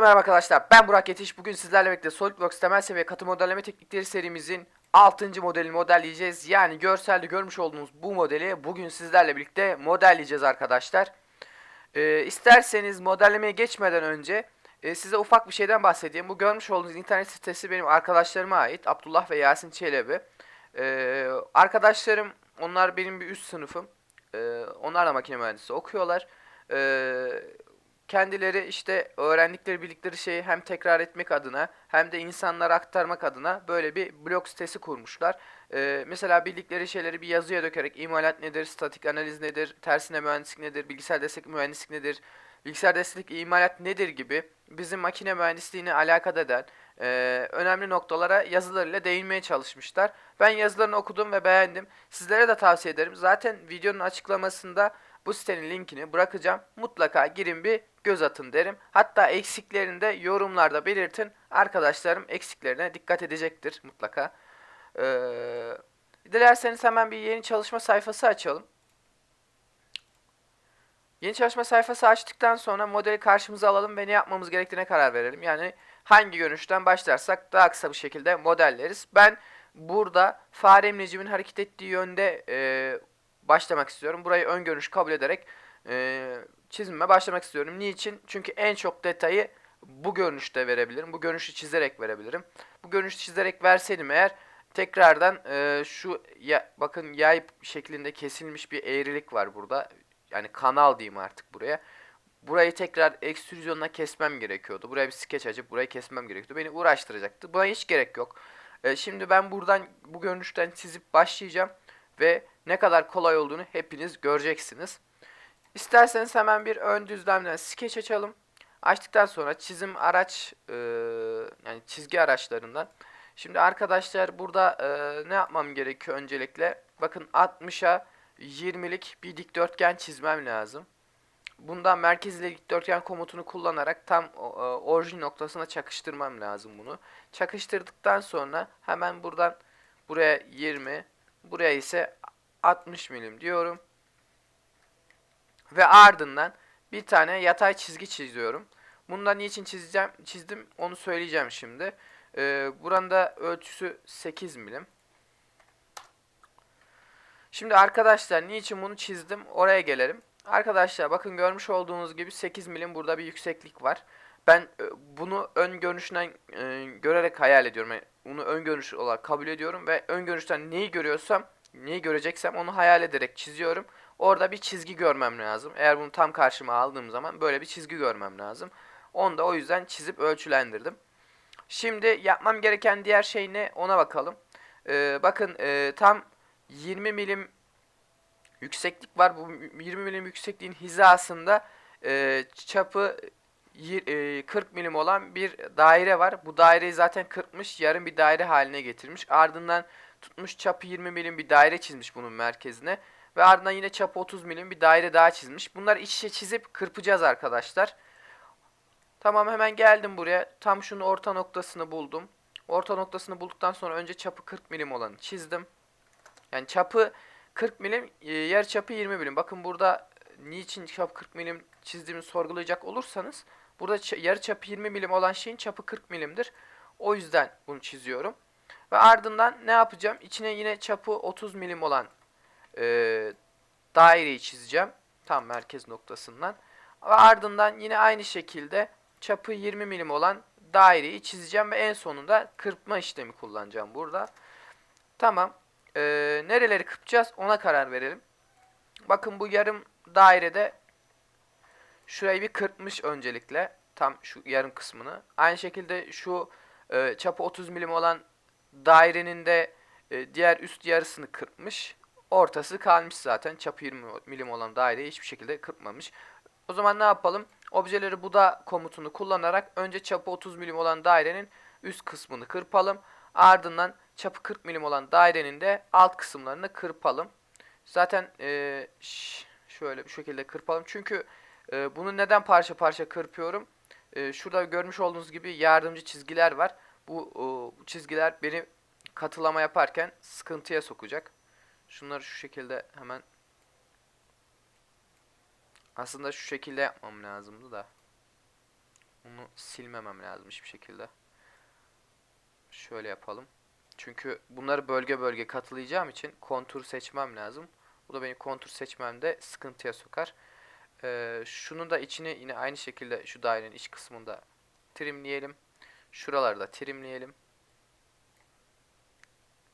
Hepinize merhaba arkadaşlar. Ben Burak Yetiş. Bugün sizlerle birlikte SolidWorks temel seviye katı modelleme teknikleri serimizin 6. modelini modelleyeceğiz. Yani görselde görmüş olduğunuz bu modeli bugün sizlerle birlikte modelleyeceğiz arkadaşlar. Ee, isterseniz modellemeye geçmeden önce e, size ufak bir şeyden bahsedeyim. Bu görmüş olduğunuz internet sitesi benim arkadaşlarıma ait. Abdullah ve Yasin Çelebi. Ee, arkadaşlarım onlar benim bir üst sınıfım. Ee, onlar da makine mühendisi okuyorlar. Ee, kendileri işte öğrendikleri bildikleri şeyi hem tekrar etmek adına hem de insanlara aktarmak adına böyle bir blog sitesi kurmuşlar. Ee, mesela bildikleri şeyleri bir yazıya dökerek imalat nedir, statik analiz nedir, tersine mühendislik nedir, bilgisayar destek mühendislik nedir, bilgisayar destek imalat nedir gibi bizim makine mühendisliğine alakadar eden e, önemli noktalara yazılarıyla değinmeye çalışmışlar. Ben yazılarını okudum ve beğendim. Sizlere de tavsiye ederim. Zaten videonun açıklamasında bu sitenin linkini bırakacağım. Mutlaka girin bir göz atın derim. Hatta eksiklerini de yorumlarda belirtin. Arkadaşlarım eksiklerine dikkat edecektir mutlaka. Ee, dilerseniz hemen bir yeni çalışma sayfası açalım. Yeni çalışma sayfası açtıktan sonra modeli karşımıza alalım ve ne yapmamız gerektiğine karar verelim. Yani hangi görünüşten başlarsak daha kısa bir şekilde modelleriz. Ben burada fare emnicimin hareket ettiği yönde e, başlamak istiyorum. Burayı ön görünüş kabul ederek e, çizimime başlamak istiyorum. Niçin? Çünkü en çok detayı bu görünüşte verebilirim. Bu görünüşü çizerek verebilirim. Bu görünüşü çizerek verseydim eğer tekrardan e, şu ya, bakın yay şeklinde kesilmiş bir eğrilik var burada. Yani kanal diyeyim artık buraya. Burayı tekrar ekstrüzyonla kesmem gerekiyordu. Buraya bir skeç açıp burayı kesmem gerekiyordu. Beni uğraştıracaktı. Buna hiç gerek yok. E, şimdi ben buradan bu görünüşten çizip başlayacağım. Ve ne kadar kolay olduğunu hepiniz göreceksiniz. İsterseniz hemen bir ön düzlemden skeç açalım. Açtıktan sonra çizim araç e, yani çizgi araçlarından. Şimdi arkadaşlar burada e, ne yapmam gerekiyor öncelikle? Bakın 60'a 20'lik bir dikdörtgen çizmem lazım. Bundan merkezli dikdörtgen komutunu kullanarak tam e, orijin noktasına çakıştırmam lazım bunu. Çakıştırdıktan sonra hemen buradan buraya 20, buraya ise 60 milim diyorum. Ve ardından bir tane yatay çizgi çiziyorum. Bundan niçin çizeceğim, çizdim onu söyleyeceğim şimdi. Ee, buranın da ölçüsü 8 milim. Şimdi arkadaşlar niçin bunu çizdim oraya gelelim. Arkadaşlar bakın görmüş olduğunuz gibi 8 milim burada bir yükseklik var. Ben e, bunu ön görünüşünden e, görerek hayal ediyorum. Yani bunu ön görünüş olarak kabul ediyorum ve ön görünüşten neyi görüyorsam, neyi göreceksem onu hayal ederek çiziyorum. Orada bir çizgi görmem lazım. Eğer bunu tam karşıma aldığım zaman böyle bir çizgi görmem lazım. Onu da o yüzden çizip ölçülendirdim. Şimdi yapmam gereken diğer şey ne ona bakalım. Ee, bakın e, tam 20 milim yükseklik var. Bu 20 milim yüksekliğin hizasında e, çapı e, 40 milim olan bir daire var. Bu daireyi zaten kırpmış, yarım bir daire haline getirmiş. Ardından tutmuş çapı 20 milim bir daire çizmiş bunun merkezine. Ve ardından yine çapı 30 milim bir daire daha çizmiş. Bunları iç içe çizip kırpacağız arkadaşlar. Tamam hemen geldim buraya. Tam şunun orta noktasını buldum. Orta noktasını bulduktan sonra önce çapı 40 milim olanı çizdim. Yani çapı 40 milim, e, yer çapı 20 milim. Bakın burada niçin çap 40 milim çizdiğimi sorgulayacak olursanız burada yarı çapı 20 milim olan şeyin çapı 40 milimdir. O yüzden bunu çiziyorum. Ve ardından ne yapacağım? İçine yine çapı 30 milim olan e, daireyi çizeceğim. Tam merkez noktasından. Ve ardından yine aynı şekilde çapı 20 milim olan daireyi çizeceğim ve en sonunda kırpma işlemi kullanacağım burada. Tamam. E, nereleri kırpacağız ona karar verelim. Bakın bu yarım dairede şurayı bir kırpmış öncelikle. Tam şu yarım kısmını. Aynı şekilde şu e, çapı 30 milim olan dairenin de e, diğer üst yarısını kırpmış. Ortası kalmış zaten. Çapı 20 milim olan daireyi hiçbir şekilde kırpmamış. O zaman ne yapalım? Objeleri buda komutunu kullanarak önce çapı 30 milim olan dairenin üst kısmını kırpalım. Ardından çapı 40 milim olan dairenin de alt kısımlarını kırpalım. Zaten e, şöyle bir şekilde kırpalım. Çünkü e, bunu neden parça parça kırpıyorum? E, şurada görmüş olduğunuz gibi yardımcı çizgiler var. Bu, bu çizgiler beni katılama yaparken sıkıntıya sokacak. Şunları şu şekilde hemen aslında şu şekilde yapmam lazımdı da. Bunu silmemem lazım hiçbir şekilde. Şöyle yapalım. Çünkü bunları bölge bölge katılayacağım için kontur seçmem lazım. Bu da beni kontur seçmemde sıkıntıya sokar. Ee, şunun da içini yine aynı şekilde şu dairenin iç kısmında trimleyelim. Şuraları da trimleyelim.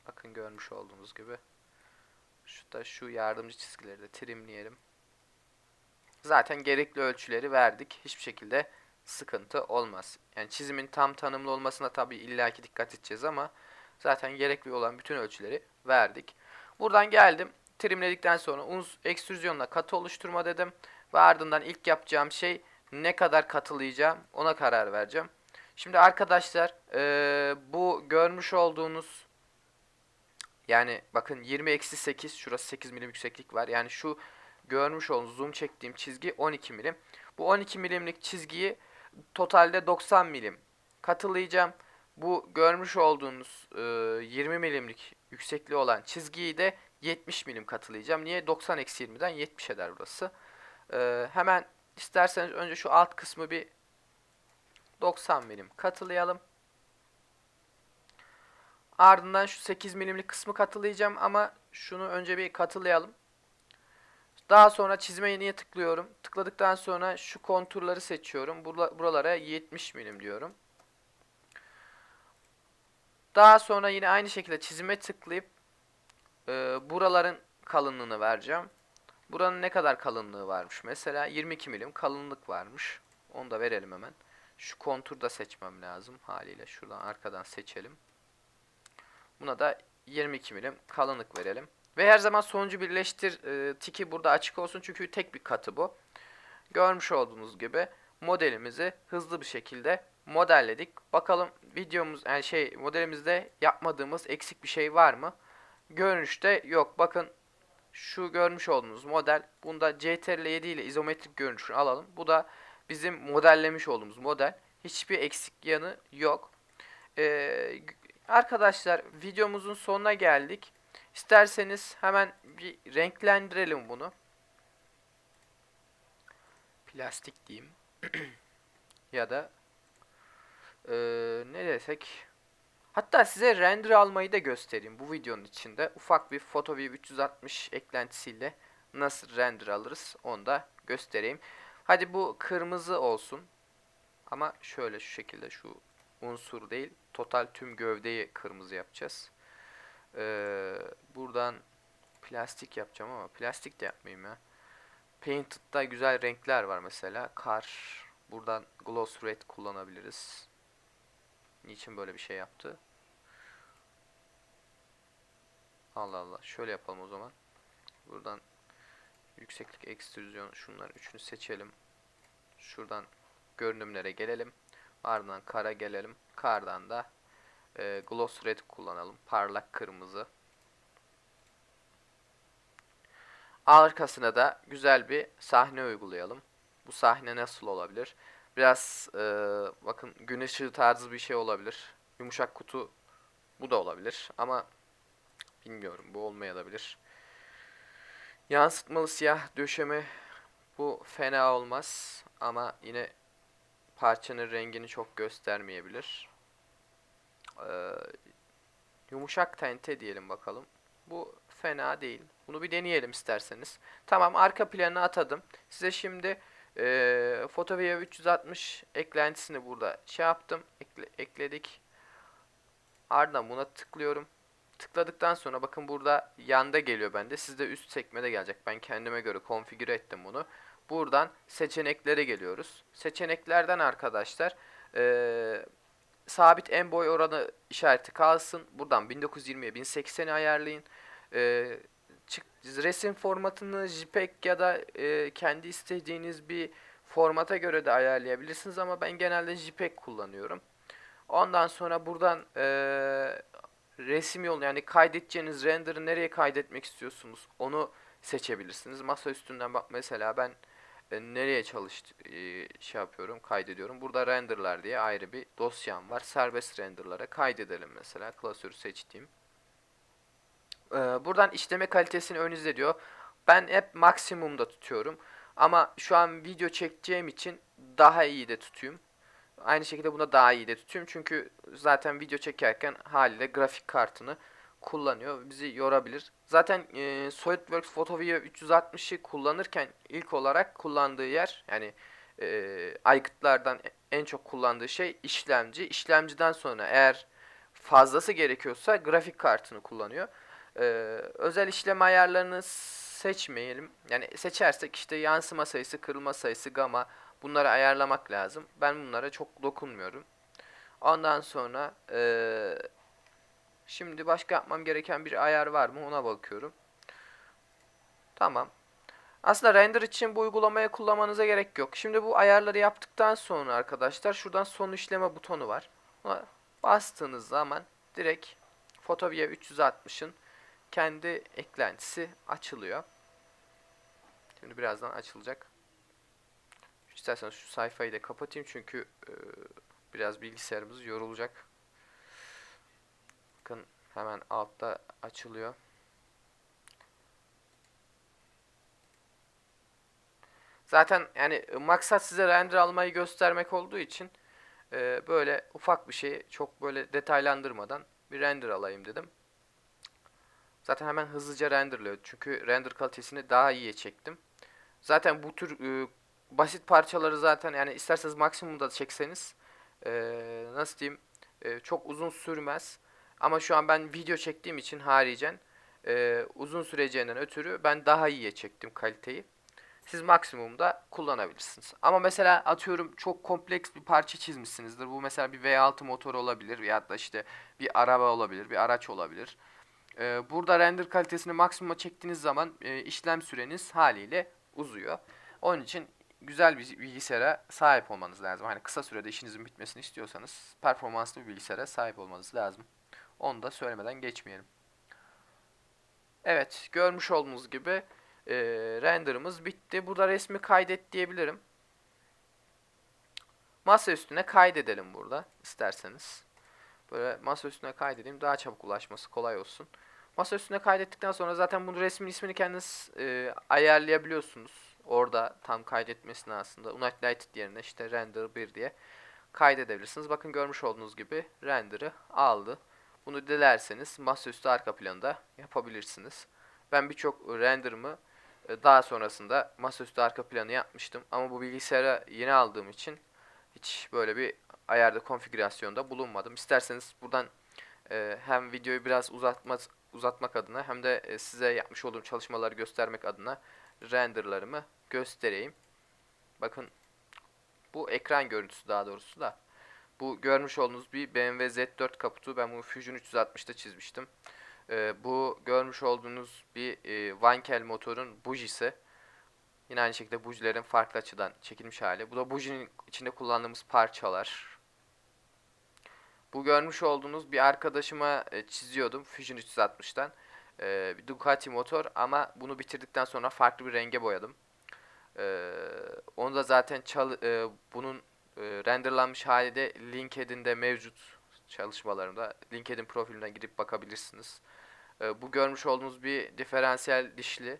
Bakın görmüş olduğunuz gibi. Şu da şu yardımcı çizgileri de trimleyelim. Zaten gerekli ölçüleri verdik. Hiçbir şekilde sıkıntı olmaz. Yani çizimin tam tanımlı olmasına tabii illaki dikkat edeceğiz ama zaten gerekli olan bütün ölçüleri verdik. Buradan geldim. Trimledikten sonra uns ekstrüzyonla katı oluşturma dedim. Ve ardından ilk yapacağım şey ne kadar katılayacağım ona karar vereceğim. Şimdi arkadaşlar eee, bu görmüş olduğunuz yani bakın 20 eksi 8 şurası 8 milim yükseklik var. Yani şu görmüş olduğunuz zoom çektiğim çizgi 12 milim. Bu 12 milimlik çizgiyi totalde 90 milim katılayacağım. Bu görmüş olduğunuz e, 20 milimlik yüksekliği olan çizgiyi de 70 milim katılayacağım. Niye? 90 eksi 20'den 70 eder burası. E, hemen isterseniz önce şu alt kısmı bir 90 milim katılayalım. Ardından şu 8 milimlik kısmı katılayacağım ama şunu önce bir katılayalım. Daha sonra çizmeye niye tıklıyorum? Tıkladıktan sonra şu konturları seçiyorum. Buralara 70 milim diyorum. Daha sonra yine aynı şekilde çizime tıklayıp e, buraların kalınlığını vereceğim. Buranın ne kadar kalınlığı varmış? Mesela 22 milim kalınlık varmış. Onu da verelim hemen. Şu kontur da seçmem lazım haliyle. Şuradan arkadan seçelim. Buna da 22 milim kalınlık verelim. Ve her zaman sonucu birleştir e, tiki burada açık olsun çünkü tek bir katı bu. Görmüş olduğunuz gibi modelimizi hızlı bir şekilde modelledik. Bakalım videomuz yani şey modelimizde yapmadığımız eksik bir şey var mı? Görünüşte yok. Bakın şu görmüş olduğunuz model. Bunda CTRL 7 ile izometrik görünüşünü alalım. Bu da bizim modellemiş olduğumuz model. Hiçbir eksik yanı yok. Ee, arkadaşlar videomuzun sonuna geldik. İsterseniz hemen bir renklendirelim bunu. Plastik diyeyim. ya da eee, ne desek. Hatta size render almayı da göstereyim bu videonun içinde. Ufak bir PhotoView 360 eklentisiyle nasıl render alırız onu da göstereyim. Hadi bu kırmızı olsun. Ama şöyle şu şekilde şu unsur değil. Total tüm gövdeyi kırmızı yapacağız. Ee, buradan plastik yapacağım ama plastik de yapmayayım ya. Painted'da güzel renkler var mesela. Kar. Buradan gloss red kullanabiliriz. Niçin böyle bir şey yaptı? Allah Allah. Şöyle yapalım o zaman. Buradan yükseklik ekstrüzyon şunların üçünü seçelim. Şuradan görünümlere gelelim. Ardından kara gelelim. Kardan da e, gloss red kullanalım. Parlak kırmızı. Arkasına da güzel bir sahne uygulayalım. Bu sahne nasıl olabilir? Biraz e, bakın gün ışığı tarzı bir şey olabilir. Yumuşak kutu bu da olabilir ama bilmiyorum bu olmayabilir. Yansıtmalı siyah döşeme bu fena olmaz ama yine parçanın rengini çok göstermeyebilir. Ee, yumuşak tente diyelim bakalım. Bu fena değil. Bunu bir deneyelim isterseniz. Tamam arka planı atadım. Size şimdi e, Photovia 360 eklentisini burada şey yaptım. Ekle, ekledik. Ardından buna tıklıyorum. Tıkladıktan sonra bakın burada yanda geliyor bende. Sizde üst sekmede gelecek. Ben kendime göre konfigüre ettim bunu. Buradan seçeneklere geliyoruz. Seçeneklerden arkadaşlar eee sabit en boy oranı işareti kalsın. Buradan 1920'ye 1080'i ayarlayın. Ee, çık, resim formatını JPEG ya da e, kendi istediğiniz bir formata göre de ayarlayabilirsiniz ama ben genelde JPEG kullanıyorum. Ondan sonra buradan e, resim yolu yani kaydedeceğiniz render'ı nereye kaydetmek istiyorsunuz onu seçebilirsiniz. Masa üstünden bak mesela ben e, nereye çalıştı e, şey yapıyorum kaydediyorum. Burada renderlar diye ayrı bir dosyam var. Serbest renderlara kaydedelim mesela. Klasörü seçtiğim. E, buradan işleme kalitesini önünüzde diyor. Ben hep maksimumda tutuyorum. Ama şu an video çekeceğim için daha iyi de tutayım. Aynı şekilde buna daha iyi de tutuyorum. Çünkü zaten video çekerken haliyle grafik kartını kullanıyor. Bizi yorabilir. Zaten e, SolidWorks PhotoView 360'ı kullanırken ilk olarak kullandığı yer yani e, aygıtlardan en çok kullandığı şey işlemci. İşlemciden sonra eğer fazlası gerekiyorsa grafik kartını kullanıyor. E, özel işlem ayarlarını seçmeyelim. Yani seçersek işte yansıma sayısı, kırılma sayısı, gama bunları ayarlamak lazım. Ben bunlara çok dokunmuyorum. Ondan sonra eee, şimdi başka yapmam gereken bir ayar var mı ona bakıyorum. Tamam. Aslında render için bu uygulamayı kullanmanıza gerek yok. Şimdi bu ayarları yaptıktan sonra arkadaşlar şuradan son işleme butonu var. Buna bastığınız zaman direkt Photovia 360'ın kendi eklentisi açılıyor. Şimdi birazdan açılacak. İsterseniz şu sayfayı da kapatayım çünkü e, biraz bilgisayarımız yorulacak. Bakın hemen altta açılıyor. Zaten yani e, maksat size render almayı göstermek olduğu için e, böyle ufak bir şeyi çok böyle detaylandırmadan bir render alayım dedim. Zaten hemen hızlıca renderlıyor. Çünkü render kalitesini daha iyiye çektim. Zaten bu tür e, basit parçaları zaten yani isterseniz maksimumda çekseniz e, nasıl diyeyim e, çok uzun sürmez. Ama şu an ben video çektiğim için haricen e, uzun süreceğinden ötürü ben daha iyiye çektim kaliteyi. Siz maksimumda kullanabilirsiniz. Ama mesela atıyorum çok kompleks bir parça çizmişsinizdir. Bu mesela bir V6 motor olabilir ya da işte bir araba olabilir, bir araç olabilir. Ee, burada render kalitesini maksimuma çektiğiniz zaman e, işlem süreniz haliyle uzuyor. Onun için güzel bir bilgisayara sahip olmanız lazım. Hani kısa sürede işinizin bitmesini istiyorsanız performanslı bir bilgisayara sahip olmanız lazım. Onu da söylemeden geçmeyelim. Evet, görmüş olduğunuz gibi e, renderımız bitti. Burada resmi kaydet diyebilirim. Masa üstüne kaydedelim burada isterseniz. Böyle masa üstüne kaydedeyim daha çabuk ulaşması kolay olsun. Masa üstüne kaydettikten sonra zaten bunu resmin ismini kendiniz e, ayarlayabiliyorsunuz. Orada tam kaydetmesini aslında United yerine işte render 1 diye kaydedebilirsiniz. Bakın görmüş olduğunuz gibi render'ı aldı. Bunu dilerseniz masaüstü arka planda yapabilirsiniz. Ben birçok render'ımı e, daha sonrasında masaüstü arka planı yapmıştım. Ama bu bilgisayara yeni aldığım için hiç böyle bir ayarda konfigürasyonda bulunmadım. İsterseniz buradan e, hem videoyu biraz uzatma, uzatmak adına hem de e, size yapmış olduğum çalışmaları göstermek adına renderlarımı göstereyim. Bakın bu ekran görüntüsü daha doğrusu da. Bu görmüş olduğunuz bir BMW Z4 kaputu. Ben bunu Fusion 360'da çizmiştim. Ee, bu görmüş olduğunuz bir e, Wankel motorun bujisi. Yine aynı şekilde bujilerin farklı açıdan çekilmiş hali. Bu da bujinin içinde kullandığımız parçalar. Bu görmüş olduğunuz bir arkadaşıma e, çiziyordum Fusion 360'dan. E, bir Ducati motor ama bunu bitirdikten sonra farklı bir renge boyadım. E, onu da zaten çal e, bunun e, renderlanmış hali de LinkedIn'de mevcut çalışmalarımda. LinkedIn profilimden gidip bakabilirsiniz. E, bu görmüş olduğunuz bir diferansiyel dişli.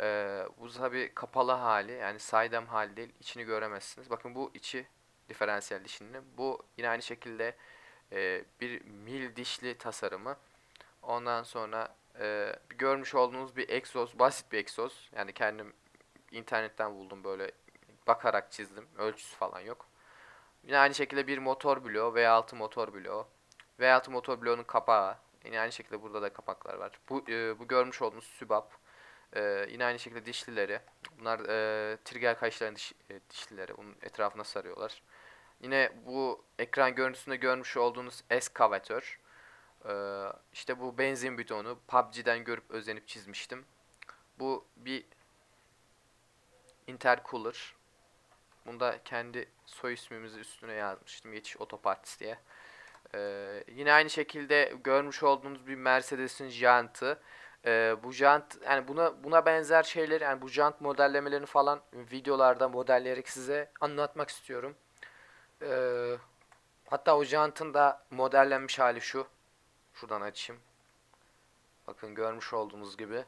E, bu tabi kapalı hali yani saydam hali değil. İçini göremezsiniz. Bakın bu içi diferansiyel dişlinin. Bu yine aynı şekilde e, bir mil dişli tasarımı. Ondan sonra e, görmüş olduğunuz bir egzoz, basit bir egzoz. Yani kendim internetten buldum böyle bakarak çizdim. Ölçüsü falan yok. Yine aynı şekilde bir motor bloğu V6 motor bloğu. V6 motor bloğunun kapağı. Yine aynı şekilde burada da kapaklar var. Bu e, bu görmüş olduğunuz sübap. E, yine aynı şekilde dişlileri. Bunlar e, trigger kayışların diş, e, dişlileri. Bunun etrafına sarıyorlar. Yine bu ekran görüntüsünde görmüş olduğunuz eskavatör. Ee, işte bu benzin bidonu PUBG'den görüp özenip çizmiştim. Bu bir intercooler. Bunda kendi soy ismimizi üstüne yazmıştım. Geçiş Otoparts diye. Ee, yine aynı şekilde görmüş olduğunuz bir Mercedes'in jantı. Ee, bu jant yani buna buna benzer şeyleri yani bu jant modellemelerini falan videolarda modelleyerek size anlatmak istiyorum. Ee, hatta o jantın da modellenmiş hali şu. Şuradan açayım. Bakın görmüş olduğunuz gibi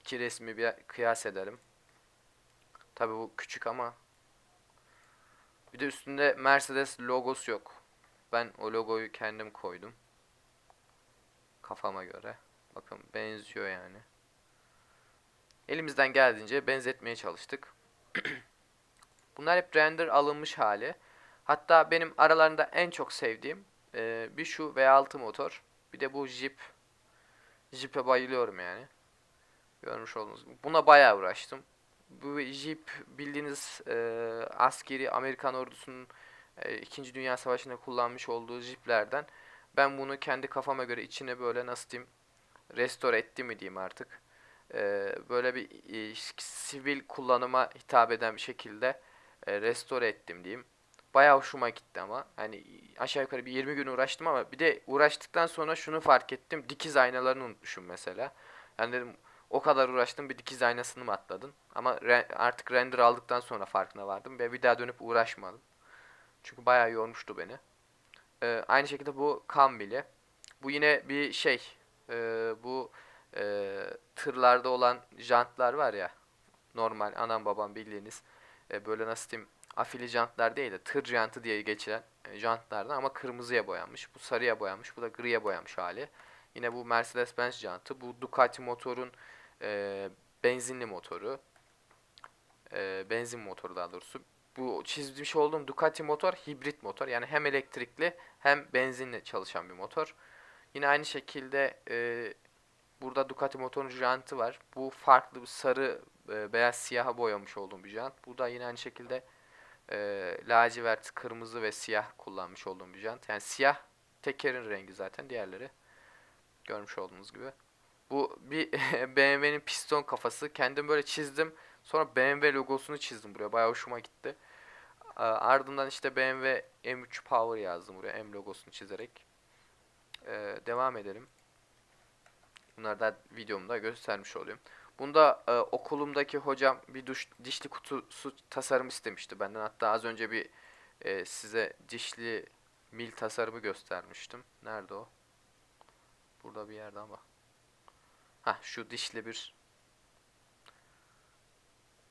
iki resmi bir kıyas edelim. Tabi bu küçük ama Bir de üstünde Mercedes logosu yok. Ben o logoyu kendim koydum. Kafama göre. Bakın benziyor yani. Elimizden geldiğince benzetmeye çalıştık. Bunlar hep render alınmış hali. Hatta benim aralarında en çok sevdiğim e, bir şu V6 motor. Bir de bu Jeep. Jeep'e bayılıyorum yani. Görmüş olduğunuz gibi. Buna bayağı uğraştım. Bu Jeep bildiğiniz e, askeri Amerikan ordusunun e, 2. Dünya Savaşı'nda kullanmış olduğu Jeep'lerden. Ben bunu kendi kafama göre içine böyle nasıl diyeyim restore etti mi diyeyim artık. E, böyle bir e, sivil kullanıma hitap eden bir şekilde e, restore ettim diyeyim. Bayağı hoşuma gitti ama. Hani aşağı yukarı bir 20 gün uğraştım ama bir de uğraştıktan sonra şunu fark ettim. Dikiz aynalarını unutmuşum mesela. Yani dedim o kadar uğraştım bir dikiz aynasını mı atladın? Ama re- artık render aldıktan sonra farkına vardım ve bir daha dönüp uğraşmadım. Çünkü bayağı yormuştu beni. Ee, aynı şekilde bu Kambili. Bu yine bir şey. Ee, bu e, tırlarda olan jantlar var ya. Normal anam babam bildiğiniz. e, böyle nasıl diyeyim afili jantlar değil de tır jantı diye geçen e, jantlardan ama kırmızıya boyanmış. Bu sarıya boyanmış. Bu da griye boyanmış hali. Yine bu Mercedes-Benz jantı. Bu Ducati motorun e, benzinli motoru. E, benzin motoru daha doğrusu. Bu çizmiş olduğum Ducati motor hibrit motor. Yani hem elektrikli hem benzinle çalışan bir motor. Yine aynı şekilde e, burada Ducati motorun jantı var. Bu farklı sarı, e, beyaz, siyaha boyamış olduğum bir jant. Bu da yine aynı şekilde e, lacivert, kırmızı ve siyah kullanmış olduğum bir jant. Yani siyah tekerin rengi zaten. Diğerleri görmüş olduğunuz gibi. Bu bir BMW'nin piston kafası. Kendim böyle çizdim. Sonra BMW logosunu çizdim buraya. Bayağı hoşuma gitti. A- Ardından işte BMW M3 Power yazdım buraya. M logosunu çizerek. Ee, devam edelim. Bunları da videomda göstermiş olayım. Bunda e, okulumdaki hocam bir duş, dişli kutusu tasarım istemişti benden. Hatta az önce bir e, size dişli mil tasarımı göstermiştim. Nerede o? Burada bir yerde ama. Ha şu dişli bir.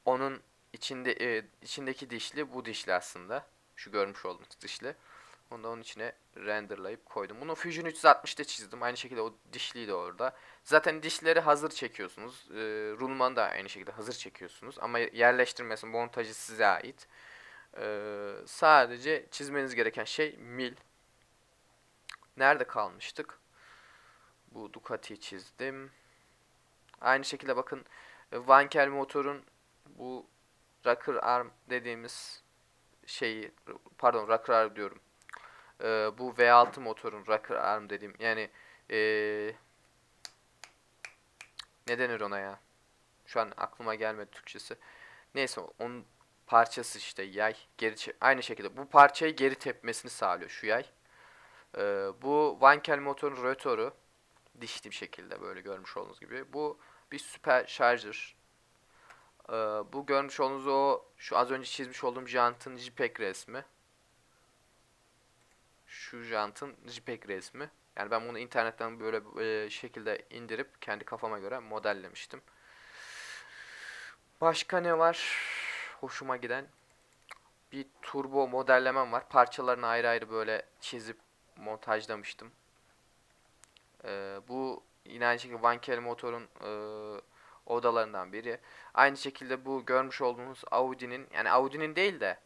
Onun içinde e, içindeki dişli bu dişli aslında. Şu görmüş olduğunuz dişli. Onu da onun içine renderlayıp koydum. Bunu Fusion 360'da çizdim. Aynı şekilde o dişliyi de orada. Zaten dişleri hazır çekiyorsunuz. E, rulmanı da aynı şekilde hazır çekiyorsunuz. Ama yerleştirmesi, montajı size ait. E, sadece çizmeniz gereken şey mil. Nerede kalmıştık? Bu Ducati'yi çizdim. Aynı şekilde bakın e, Wankel motorun bu rocker arm dediğimiz şeyi pardon rocker arm diyorum. Ee, bu V6 motorun rocker arm dediğim yani ee, ne denir ona ya? Şu an aklıma gelmedi Türkçesi. Neyse onun parçası işte yay geri aynı şekilde bu parçayı geri tepmesini sağlıyor şu yay. Ee, bu Wankel motorun rotoru dişli bir şekilde böyle görmüş olduğunuz gibi. Bu bir süper şarjır. Ee, bu görmüş olduğunuz o şu az önce çizmiş olduğum jantın JPEG resmi. Şu jantın JPEG resmi. Yani ben bunu internetten böyle e, şekilde indirip kendi kafama göre modellemiştim. Başka ne var? Hoşuma giden bir turbo modellemem var. Parçalarını ayrı ayrı böyle çizip montajlamıştım. Ee, bu yine aynı şekilde Wankel motorun e, odalarından biri. Aynı şekilde bu görmüş olduğunuz Audi'nin yani Audi'nin değil de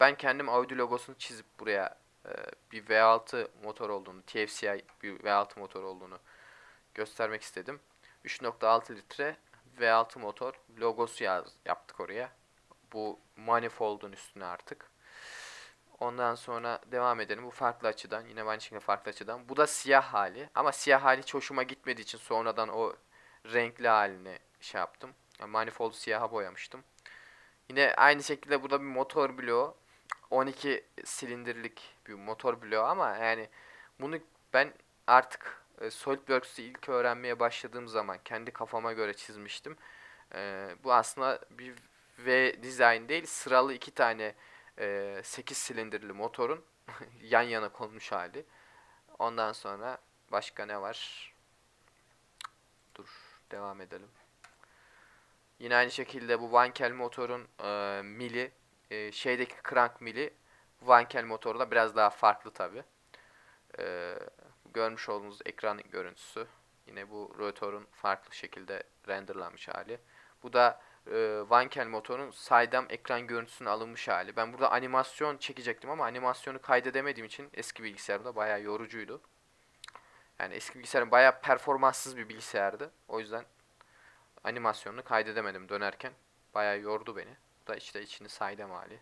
ben kendim Audi logosunu çizip buraya e, bir V6 motor olduğunu, TFCI bir V6 motor olduğunu göstermek istedim. 3.6 litre V6 motor logosu yaz, yaptık oraya. Bu manifold'un üstüne artık. Ondan sonra devam edelim. Bu farklı açıdan. Yine aynı şekilde farklı açıdan. Bu da siyah hali. Ama siyah hali hiç hoşuma gitmediği için sonradan o renkli halini şey yaptım. Yani manifold'u siyaha boyamıştım. Yine aynı şekilde burada bir motor bloğu. 12 silindirlik bir motor bloğu ama yani bunu ben artık e, SolidWorks'ı ilk öğrenmeye başladığım zaman kendi kafama göre çizmiştim. E, bu aslında bir V design değil sıralı iki tane e, 8 silindirli motorun yan yana konmuş hali. Ondan sonra başka ne var? Dur devam edelim. Yine aynı şekilde bu Wankel motorun e, mili e, şeydeki crank mili Wankel motoru da biraz daha farklı tabi. görmüş olduğunuz ekran görüntüsü. Yine bu rotorun farklı şekilde renderlanmış hali. Bu da e, motorun saydam ekran görüntüsünün alınmış hali. Ben burada animasyon çekecektim ama animasyonu kaydedemediğim için eski bilgisayarımda bayağı yorucuydu. Yani eski bilgisayarım bayağı performanssız bir bilgisayardı. O yüzden animasyonunu kaydedemedim dönerken. Bayağı yordu beni. Bu da işte içini saydam hali.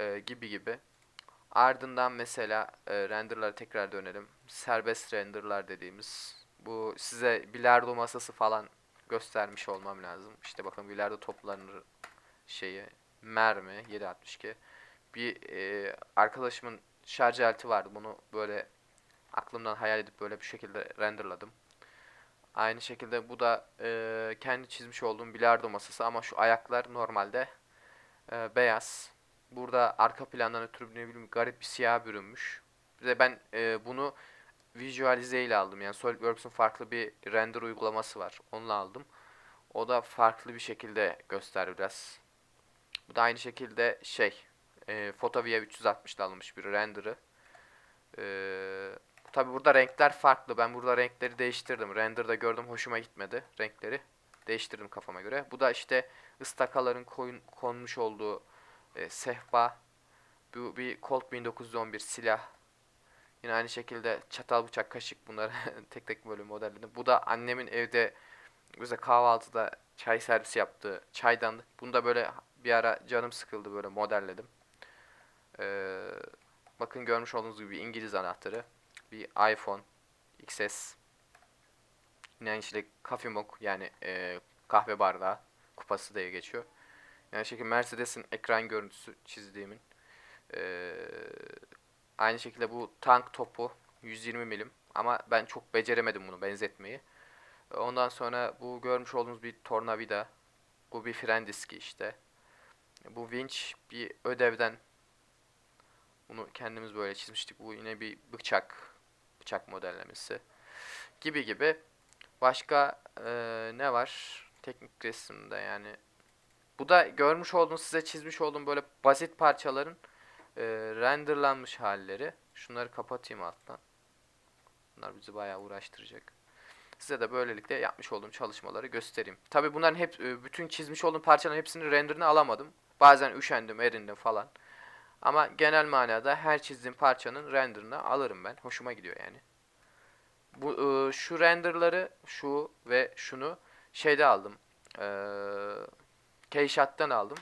Ee, gibi gibi. Ardından mesela e, renderlara tekrar dönelim. Serbest renderlar dediğimiz. Bu size bilardo masası falan göstermiş olmam lazım. İşte bakın bilardo toplarının şeyi mermi 7.62. Bir e, arkadaşımın şarj aleti vardı. Bunu böyle aklımdan hayal edip böyle bir şekilde renderladım. Aynı şekilde bu da e, kendi çizmiş olduğum bilardo masası ama şu ayaklar normalde e, beyaz. Burada arka plandan ötürü ne bileyim garip bir siyah bürünmüş. Bir de ben e, bunu Visualize ile aldım. Yani SolidWorks'un farklı bir render uygulaması var. Onunla aldım. O da farklı bir şekilde göster biraz. Bu da aynı şekilde şey e, Photovia 360'da alınmış bir render'ı. E, Tabi burada renkler farklı. Ben burada renkleri değiştirdim. Render'da gördüm hoşuma gitmedi renkleri. Değiştirdim kafama göre. Bu da işte ıstakaların koyun, konmuş olduğu e, sehpa. Bu bir Colt 1911 silah Yine aynı şekilde çatal, bıçak, kaşık bunları tek tek böyle modelledim. Bu da annemin evde bize kahvaltıda çay servisi yaptığı çaydanlık. Bunu da böyle bir ara canım sıkıldı böyle modelledim. Ee, bakın görmüş olduğunuz gibi İngiliz anahtarı. Bir iPhone XS. Yine aynı şekilde coffee mug yani e, kahve bardağı kupası diye geçiyor. Yani şekilde Mercedes'in ekran görüntüsü çizdiğimin. Ee, Aynı şekilde bu tank topu 120 milim ama ben çok beceremedim bunu benzetmeyi. Ondan sonra bu görmüş olduğunuz bir tornavida. Bu bir fren diski işte. Bu winch bir ödevden bunu kendimiz böyle çizmiştik. Bu yine bir bıçak. Bıçak modellemesi. Gibi gibi. Başka e, ne var? Teknik resimde yani. Bu da görmüş olduğunuz size çizmiş olduğum böyle basit parçaların e, renderlanmış halleri. Şunları kapatayım alttan. Bunlar bizi bayağı uğraştıracak. Size de böylelikle yapmış olduğum çalışmaları göstereyim. Tabi bunların hep e, bütün çizmiş olduğum parçaların hepsini renderini alamadım. Bazen üşendim, erindim falan. Ama genel manada her çizdiğim parçanın renderini alırım ben. Hoşuma gidiyor yani. Bu e, şu renderları şu ve şunu şeyde aldım. E, Keyshot'tan aldım.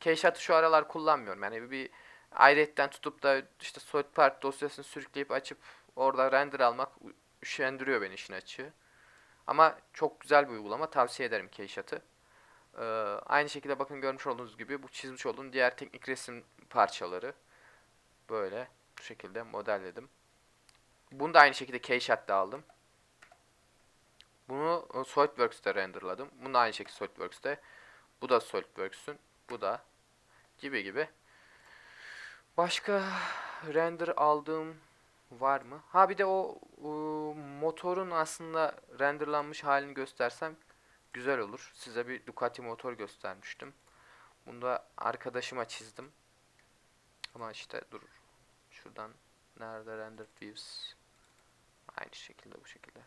Keyshot'ı şu aralar kullanmıyorum. Yani bir ayrıyetten tutup da işte SolidPart dosyasını sürükleyip açıp orada render almak üşendiriyor beni işin açığı. Ama çok güzel bir uygulama. Tavsiye ederim Keyshot'ı. Ee, aynı şekilde bakın görmüş olduğunuz gibi bu çizmiş olduğum diğer teknik resim parçaları. Böyle bu şekilde modelledim. Bunu da aynı şekilde Keyshot'ta aldım. Bunu e, SolidWorks'te renderladım. Bunu da aynı şekilde SolidWorks'te. Bu da SolidWorks'ün. Bu da gibi gibi. Başka render aldığım var mı? Ha bir de o, o motorun aslında renderlanmış halini göstersem güzel olur. Size bir Ducati motor göstermiştim. Bunu da arkadaşıma çizdim. Ama işte dur. Şuradan nerede render views? Aynı şekilde bu şekilde.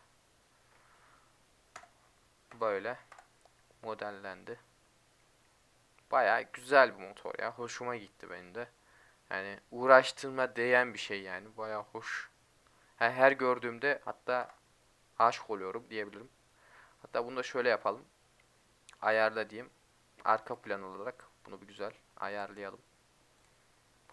Böyle modellendi. Baya güzel bir motor ya. Hoşuma gitti benim de. Yani uğraştırma değen bir şey yani. Baya hoş. Her, her gördüğümde hatta aşık oluyorum diyebilirim. Hatta bunu da şöyle yapalım. Ayarla diyeyim. Arka plan olarak bunu bir güzel ayarlayalım.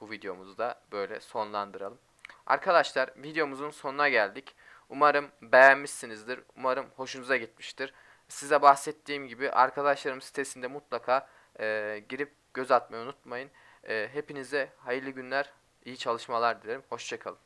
Bu videomuzu da böyle sonlandıralım. Arkadaşlar videomuzun sonuna geldik. Umarım beğenmişsinizdir. Umarım hoşunuza gitmiştir. Size bahsettiğim gibi arkadaşlarım sitesinde mutlaka e, girip göz atmayı unutmayın. E, hepinize hayırlı günler, iyi çalışmalar dilerim. Hoşçakalın.